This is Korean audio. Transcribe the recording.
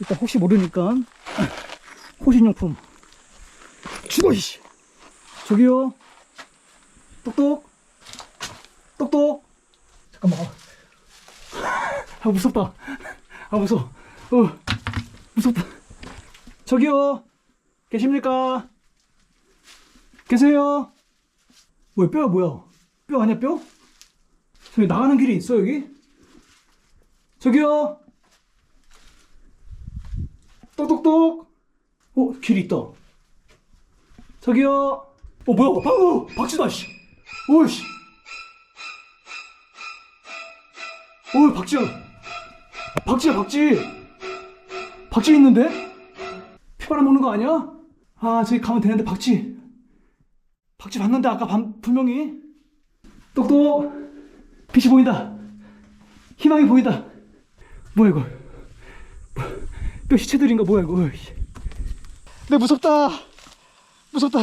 일단 혹시 모르니까 호신용품 죽어 이씨. 저기요. 똑똑. 똑똑. 잠깐만. 아 무섭다. 아 무서워. 어 무섭다. 저기요. 계십니까? 계세요? 뭐야 뼈야 뭐야? 뼈 아니야 뼈? 저기 나가는 길이 있어 여기? 저기요 똑똑똑. 어 길이 있다. 저기요. 어 뭐야? 박, 어, 박쥐다 씨. 오이씨. 어 박쥐야 박쥐야 박쥐 박쥐 있는데? 피바람 먹는 거 아니야? 아 저기 가면 되는데 박쥐 박쥐 봤는데 아까 밤, 분명히. 똑똑. 빛이 보인다. 희망이 보인다. 뭐야 이거 뼈 시체들인가 뭐야 이거. 네 무섭다. 무섭다